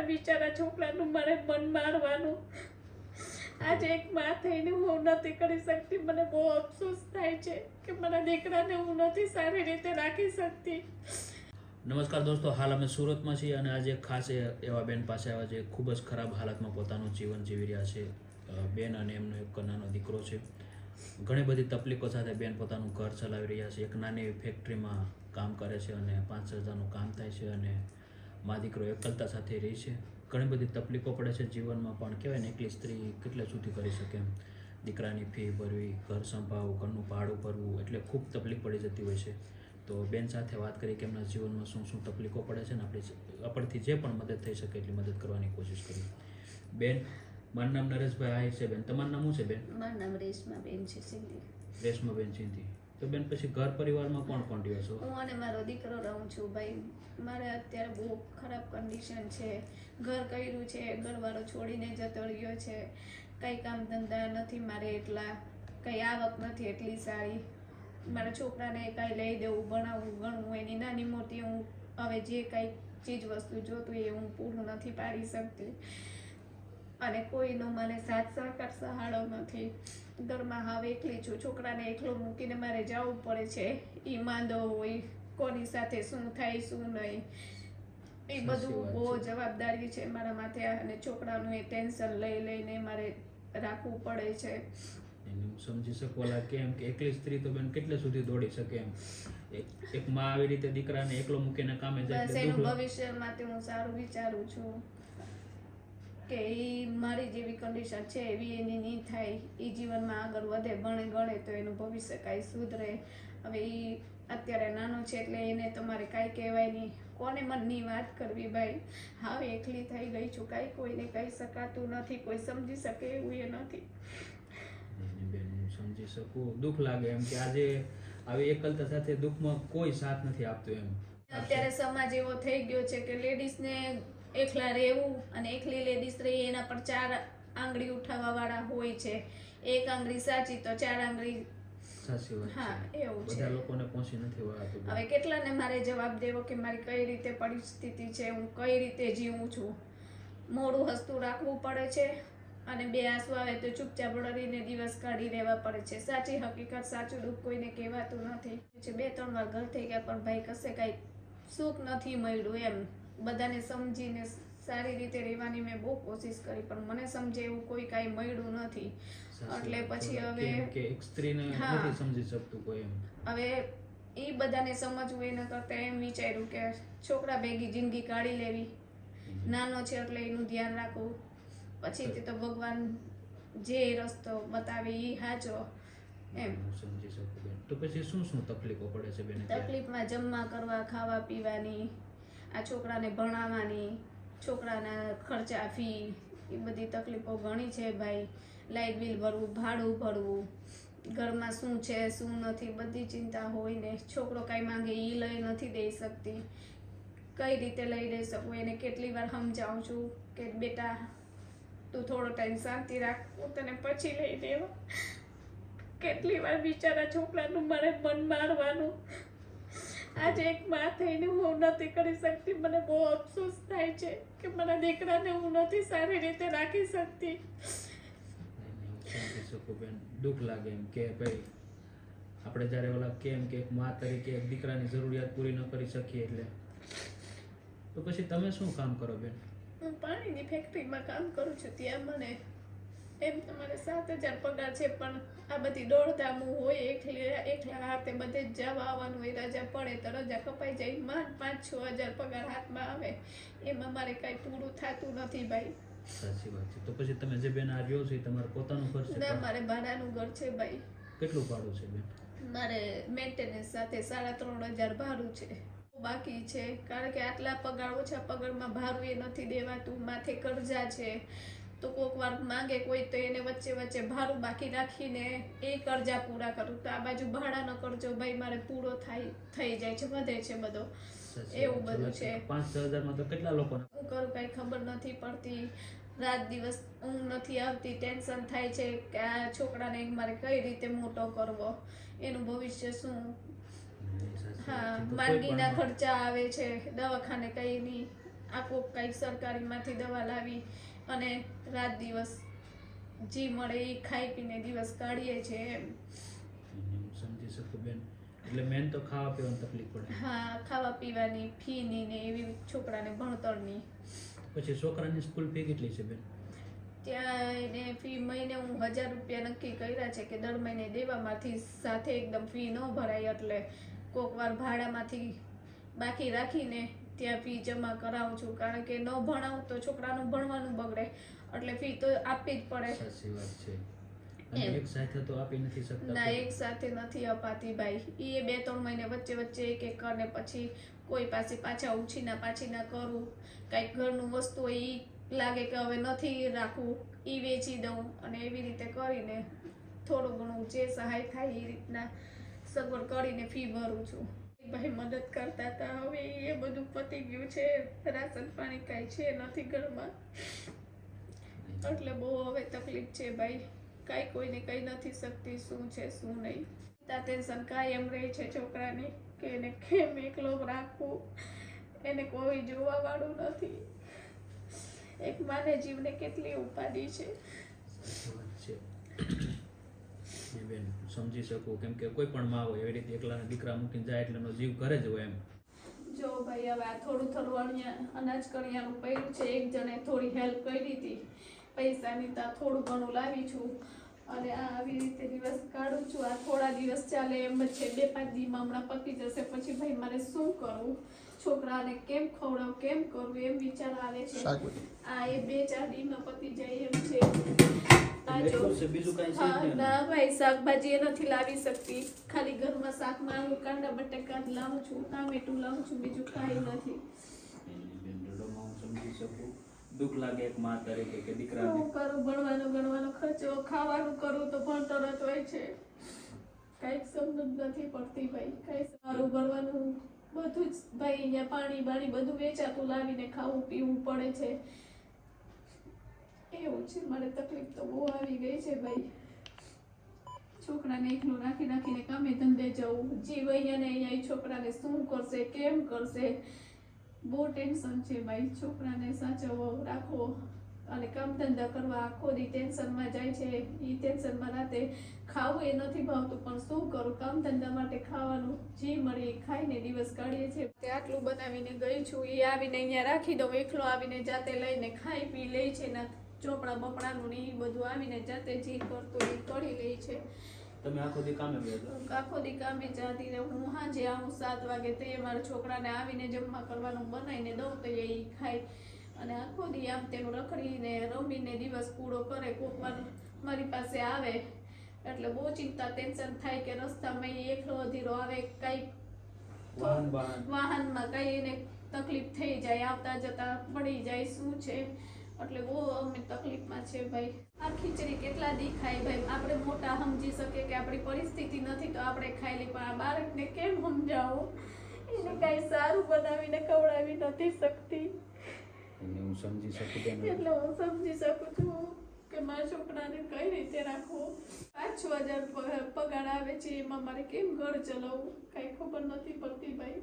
વાર બિચારા છોકરાનું મારે મન મારવાનું. આજે એક માં થઈને હું નથી કરી શકતી. મને બહુ અફસોસ થાય છે કે મારા દીકરાને હું નથી સારી રીતે રાખી શકતી. નમસ્કાર દોસ્તો, હાલ અમે સુરતમાં છીએ અને આજે ખાસ એવા બેન પાસે આવ્યા છે. ખૂબ જ ખરાબ હાલતમાં પોતાનું જીવન જીવી રહ્યા છે. બેન અને એમનો એક નાનો દીકરો છે. ઘણી બધી તકલીફો સાથે બેન પોતાનું ઘર ચલાવી રહ્યા છે. એક નાની ફેક્ટરીમાં કામ કરે છે અને પાંચ હજારનું કામ થાય છે અને મા દીકરો એકલતા સાથે રહી છે. ઘણી બધી તકલીફો પડે છે જીવનમાં પણ કહેવાય ને એકલી સ્ત્રી કેટલે સુધી કરી શકે એમ. દીકરાની ફી ભરવી ઘર સંભાળવું ઘરનું ભાડું ભરવું એટલે ખૂબ તકલીફ પડી જતી હોય છે. તો બેન સાથે વાત કરી કે એમના જીવનમાં શું શું તકલીફો પડે છે ને આપણે આપણથી જે પણ મદદ થઈ શકે એટલી મદદ કરવાની કોશિશ કરી. બેન મારું નામ નરેશભાઈ આહિર છે. બેન તમારું નામ શું છે બેન? મારું નામ રેશમાબેન છે સિંધી રેશમાબેન સિંધી તો બેન પછી ઘર પરિવારમાં કોણ કોણ રહ્યો છો હું અને મારો દીકરો રહું છું ભાઈ. મારે અત્યારે બહુ ખરાબ કન્ડિશન છે. ઘર કર્યું છે, ઘરવાળો છોડીને જતો રહ્યો છે. કંઈ કામ ધંધા નથી મારે એટલા, કંઈ આવક નથી એટલી સારી. મારા છોકરાને કાંઈ લઈ દેવું, ભણાવવું, ગણવું, એની નાની મોટી હું હવે જે કાંઈ ચીજ વસ્તુ જોતું એ હું પૂરું નથી પાડી શકતી. અને કોઈનો મને સાથ સહકાર સહારો નથી. ઘરમાં હવે એકલી છું છોકરાને એકલો મૂકીને મારે જવું પડે છે. એ માંદો હોય કોની સાથે શું થાય શું નહીં. એ બધું બહુ જવાબદારી છે મારા માથે અને છોકરાનું એ ટેન્શન લઈ લઈને મારે રાખવું પડે છે. સમજી શકો કેમ કે એકલી સ્ત્રી તો બેન કેટલે સુધી દોડી શકે એમ. એક માં આવી રીતે દીકરાને એકલો મૂકીને કામે જાય. ભવિષ્ય માટે હું સારું વિચારું છું. કે એ મારી જેવી કન્ડિશન છે એવી એની નહીં થાય એ જીવનમાં આગળ વધે ભણે ગણે તો એનું ભવિષ્ય કાંઈ સુધરે. હવે એ અત્યારે નાનો છે એટલે એને તમારે કાંઈ કહેવાય નહીં. કોને મનની વાત કરવી ભાઈ? હવે એકલી થઈ ગઈ છું કાંઈ કોઈને કહી શકાતું નથી કોઈ સમજી શકે એવું એ નથી. હું સમજી શકું. દુઃખ લાગે એમ કે આજે આવી એકલતા સાથે દુઃખમાં કોઈ સાથ નથી આપતું એમ. અત્યારે સમાજ એવો થઈ ગયો છે કે લેડીઝને એકલા રહેવું અને એકલી લેડીઝ રહી એના પર ચાર આંગળી ઉઠાવવા વાળા હોય છે. એક આંગળી સાચી તો ચાર આંગળી હા, એવું છે. બધા લોકોને પહોંચી નથી વળાતું હવે કેટલાને મારે જવાબ દેવો કે મારી કઈ રીતે પરિસ્થિતિ છે હું કઈ રીતે જીવું છું? મોડું હસતું રાખવું પડે છે અને બે આંસુ આવે તો ચૂપચાપ રડીને દિવસ કાઢી રહેવા પડે છે. સાચી હકીકત સાચું દુઃખ કોઈને કહેવાતું નથી. બે ત્રણ વાર ઘર થઈ ગયા પણ ભાઈ કશે કાંઈ સુખ નથી મળ્યું એમ. બધાને સમજીને સારી રીતે રહેવાની મેં બહુ કોશિશ કરી પણ મને સમજે એવું કોઈ કાંઈ મળ્યું નથી. એટલે પછી હવે- કે એક સ્ત્રીને. નથી સમજી શકતું કોઈ એમ. હવે એ બધાને સમજવું એના કરતાં એમ વિચાર્યું કે છોકરા ભેગી જિંદગી કાઢી લેવી. નાનો છે એટલે એનું ધ્યાન રાખવું. તે તો ભગવાન જે રસ્તો બતાવે એ હાચો. એમ. સમજી શકું બેન. તો પછી શું શું તકલીફો પડે છે બેન તકલીફમાં જમવા કરવા ખાવા પીવાની? આ છોકરાને ભણાવવાની, છોકરાના ખર્ચા, ફી, એ બધી તકલીફો ઘણી છે ભાઈ. લાઇટ બિલ ભરવું, ભાડું ભરવું, ઘરમાં શું છે, શું નથી, બધી ચિંતા હોય ને. છોકરો કાંઈ માંગે એ લઈ નથી દઈ શકતી. કઈ રીતે લઈ દઈ શકું? એને કેટલી વાર સમજાવું છું કે બેટા, તું થોડો ટાઈમ શાંતિ રાખ, હું તને પછી લઈ દેવા. કેટલી વાર બિચારા છોકરાનું મારે મન મારવાનું. આજે એક માં થઈને હું નથી કરી શકતી. મને બહુ અફસોસ થાય છે કે મારા દીકરાને હું નથી સારી રીતે રાખી શકતી. દુઃખ લાગે એમ કે ભાઈ આપણે જ્યારે ઓલા કેમ કે એક મા તરીકે એક દીકરાની જરૂરિયાત પૂરી ન કરી શકીએ એટલે. તો પછી તમે શું કામ કરો બેન? હું પાણીની ફેક્ટરીમાં કામ કરું છું ત્યાં મને એમ તમારે સાત હજાર પગાર છે પણ આ બધી દોડધામું હોય એકલા એકલા હાથે બધે જ જવા આવવાનું હોય રજા પડે તો રજા કપાઈ જાય માંડ પાંચ છ હજાર પગાર હાથમાં આવે. એમાં મારે કાંઈ પૂરું થતું નથી ભાઈ. સાચી વાત છે. તો પછી તમે જે બેન આ રહ્યો છો એ તમારું પોતાનું ઘર છે ના મારે ભાડાનું ઘર છે ભાઈ. કેટલું ભાડું છે બેન? મારે મેન્ટેનન્સ સાથે સાડા ત્રણ હજાર ભાડું છે. બાકી છે કારણ કે આટલા પગાર ઓછા પગારમાં ભાડું એ નથી દેવાતું માથે કરજા છે. તો કોક વાર માંગે કોઈ તો એને વચ્ચે વચ્ચે ભાડું બાકી રાખીને એ કરજા પૂરા કરું. તો આ બાજુ ભાડાનો કરજો ભાઈ મારે પૂરો થાય થઈ જાય છે વધે છે બધો. એવું બધું છે. પાંચ હજારમાં તો કેટલા લોકો? હું કરું કાંઈ ખબર નથી પડતી. રાત દિવસ ઊંઘ નથી આવતી ટેન્શન થાય છે કે આ છોકરાને મારે કઈ રીતે મોટો કરવો? એનું ભવિષ્ય શું? હા માંદગીના ખર્ચા આવે છે દવાખાને કઈ નહીં. આ કોક કંઈક સરકારીમાંથી દવા લાવી અને રાત દિવસ જે મળે એ ખાઈ પીને દિવસ કાઢીએ છીએ એમ સમજી શકું બેન. એટલે મેન તો ખાવા પીવાની તકલીફ પડે. હા ખાવા પીવાની ફીની ને એવી છોકરાને ભણતરની. પછી છોકરાની સ્કૂલ ફી કેટલી છે બેન? ત્યાં એને ફી મહિને હું હજાર રૂપિયા નક્કી કર્યા છે કે દર મહિને દેવામાંથી સાથે એકદમ ફી ન ભરાય એટલે કોક વાર ભાડામાંથી બાકી રાખીને ત્યાં ફી જમા કરાવું છું. કારણ કે ન ભણાવું તો છોકરાનું ભણવાનું બગડે. એટલે ફી તો આપવી જ પડે. સાચી વાત છે. એક સાથે તો આપી નથી શકતા ના એક સાથે નથી અપાતી ભાઈ. એ બે ત્રણ મહિને વચ્ચે વચ્ચે એક એક કરીને પછી કોઈ પાસે પાછા ઉછીના પાછીના કરું. કાંઈક ઘરનું વસ્તુ હોય એ લાગે કે હવે નથી રાખવું એ વેચી દઉં. અને એવી રીતે કરીને થોડું ઘણું જે સહાય થાય એ રીતના સગવડ કરીને ફી ભરું છું. ભાઈ મદદ કરતા હતા હવે એ બધું પતી ગયું છે. રાશન પાણી કાંઈ છે નથી ઘરમાં. એટલે બહુ હવે તકલીફ છે ભાઈ. કાંઈ કોઈને કહી નથી શકતી શું છે, શું નહીં. તા ટેન્શન કાયમ રહે છે છોકરાની કે એને કેમ એકલો રાખવું? એને કોઈ જોવાવાળું નથી. એક માને જીવને કેટલી ઉપાડી છે. સમજી શકું કેમ કે કોઈ પણ માં હોય એવી રીતે એકલા દીકરા મૂકીને જાય એટલે એનો જીવ ઘરે જ હોય એમ. જો ભાઈ, હવે આ થોડું થોડું અણિયા અનાજ કરિયાનું પડ્યું છે, એક જણે થોડી હેલ્પ કરી હતી. પૈસાની તો આ થોડું ઘણું લાવી છું. અને આ આવી રીતે દિવસ કાઢું છું. આ થોડા દિવસ ચાલે એમ છે. બે પાંચ દીમાં હમણાં પતી જશે. પછી ભાઈ, મારે શું કરવું છોકરાને કેમ ખવડાવ કેમ કરું એમ વિચાર આવે છે. આ એ બે ચાર દીમાં પતી જાય એમ છે. આ જો એટલું જ છે બીજું કાંઈ છે જ હા નહીં. ના ભાઈ શાકભાજી એ નથી લાવી શકતી. ખાલી ઘરમાં શાકમાં હું કાંદા બટાકા લાવું છું ટામેટું લાવું છું બીજું કાંઈ નથી. બેન રડોમાં હું સમજી શકું. દુઃખ લાગે એક માં તરીકે કે દીકરાને. હું કરું ભણવાનો ગણવાનો ખર્ચો ખાવાનું કરું તો ભણતર જ હોય છે. કંઈક સમજ નથી પડતી ભાઈ. કઈ સારું ભણવાનું બધું જ ભાઈ અહીંયા પાણી બાણી બધું વેચાતું લાવીને ખાવું, પીવું પડે છે. એવું છે મારે તકલીફ તો બહુ આવી ગઈ છે ભાઈ. છોકરાને એકલું રાખી રાખીને કામે ધંધે જવું. જીવ અહીંયા ને અહીંયા છોકરાને શું કરશે, કેમ કરશે? બહુ ટેન્શન છે ભાઈ. છોકરાને સાચવો રાખવો. અને કામ ધંધા કરવા આખો દી ટેન્શનમાં જાય છે એ ટેન્શનમાં રાતે ખાવું એ નથી ભાવતું પણ શું કરું? કામ ધંધા માટે ખાવાનું જે મળે એ ખાઈને દિવસ કાઢીએ છીએ. તે આટલું બનાવીને ગઈ છું એ આવીને અહીંયા રાખી દઉં એકલો આવીને જાતે લઈને ખાઈ પી લે છે ને ચોપડા બપડાનું ને એ બધું આવીને જાતે જે કરતો એ કરી લે છે. તમે આખો દી કામે ગયા આખો દી કામે જતી રહું હું સાંજે આવું સાત વાગે તે મારા છોકરાને આવીને જમવા કરવાનું બનાવીને દઉં તો એ ખાય. અને આખો દી આમ તેમ રખડીને રમીને દિવસ પૂરો કરે કોક મારી પાસે આવે. એટલે બહુ ચિંતા ટેન્શન થાય કે રસ્તામાં એકલો અધીરો આવે કઈ વાહન વાહન. વાહનમાં કઈ એને તકલીફ થઈ જાય આવતા જતા પડી જાય શું છે? એટલે બહુ અમે તકલીફમાં છે ભાઈ. આ ખીચડી કેટલા દી ખાય ભાઈ? આપણે મોટા સમજી શકીએ કે આપણી પરિસ્થિતિ નથી તો આપણે ખાઈ પણ આ બાળકને કેમ સમજાવું? એને કાંઈ સારું બનાવીને ખવડાવી નથી શકતી. હું એટલે હું સમજી શકું છું કે મારા છોકરાને કઈ રીતે રાખવું? પાંચ છ હજાર પગાર આવે છે, એમાં મારે કેમ ઘર ચલાવવું? કાંઈ ખબર નથી પડતી ભાઈ.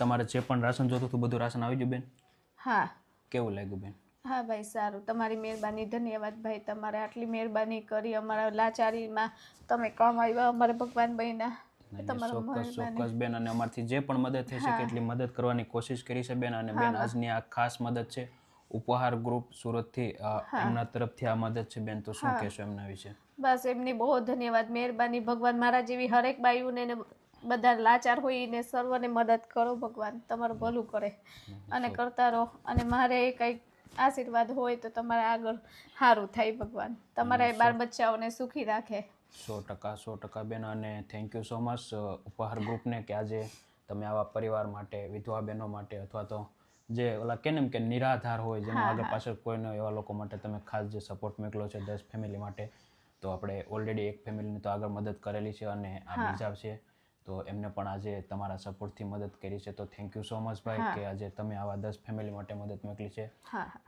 તમારે જે પણ રાશન જોતું હતું બધું રાશન આવી ગયું બેન? હા. કેવું લાગ્યું બેન? હા ભાઈ સારું. તમારી મહેરબાની ધન્યવાદ ભાઈ. તમારે આટલી મહેરબાની કરી અમારા લાચારીમાં તમે કમાવ્યા અમારે ભગવાન તમારો ચોક્કસ ચોક્કસ બેન અને અમારથી જે પણ મદદ થઈ શકે એટલી મદદ કરવાની કોશિશ કરી છે બેન અને બેન આજની આ ખાસ મદદ છે. ઉપહાર ગ્રુપ સુરતથી એમના તરફથી આ મદદ છે બેન તો શું કહેશો એમના વિશે? બસ એમની બહુ ધન્યવાદ. મહેરબાની ભગવાન મારા જેવી હરેક બાયુને બધા લાચાર હોય ને સર્વને મદદ કરો ભગવાન તમારું ભલું કરે અને કરતા રહો. અને મારે કંઈક આશીર્વાદ હોય તો તમારે આગળ સારું થાય ભગવાન. તમારા બાળ બચ્ચાઓને સુખી રાખે. સો ટકા સો ટકા બેન અને thank you so much Upahar ગ્રુપને કે આજે તમે આવા પરિવાર માટે વિધવા બહેનો માટે અથવા તો જે ઓલા કે એમ કે નિરાધાર હોય જેમાં આગળ પાછળ કોઈને એવા લોકો માટે તમે ખાસ જે સપોર્ટ મોકલો છે દસ ફેમિલી માટે તો આપણે ઓલરેડી એક ફેમિલીને તો આગળ મદદ કરેલી છે અને આ બીજા છે. તો એમને પણ આજે તમારા સપોર્ટથી મદદ કરી છે. તો થેન્ક યુ સો મચ ભાઈ કે આજે તમે આવા દસ ફેમિલી માટે મદદ મોકલી છે.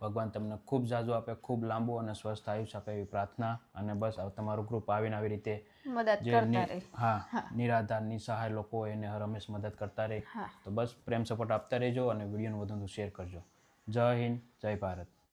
ભગવાન તમને ખૂબ જાજુ આપે ખૂબ લાંબુ અને સ્વસ્થ આયુષ્ય આપે એવી પ્રાર્થના અને બસ તમારું ગ્રુપ આવીને આવી રીતે જે હા નિરાધાર નિસહાય લોકો એને હર હંમેશ મદદ કરતા રહે. તો બસ પ્રેમ સપોર્ટ આપતા રહેજો અને વિડીયોને વધુ શેર કરજો. જય હિન્દ જય ભારત.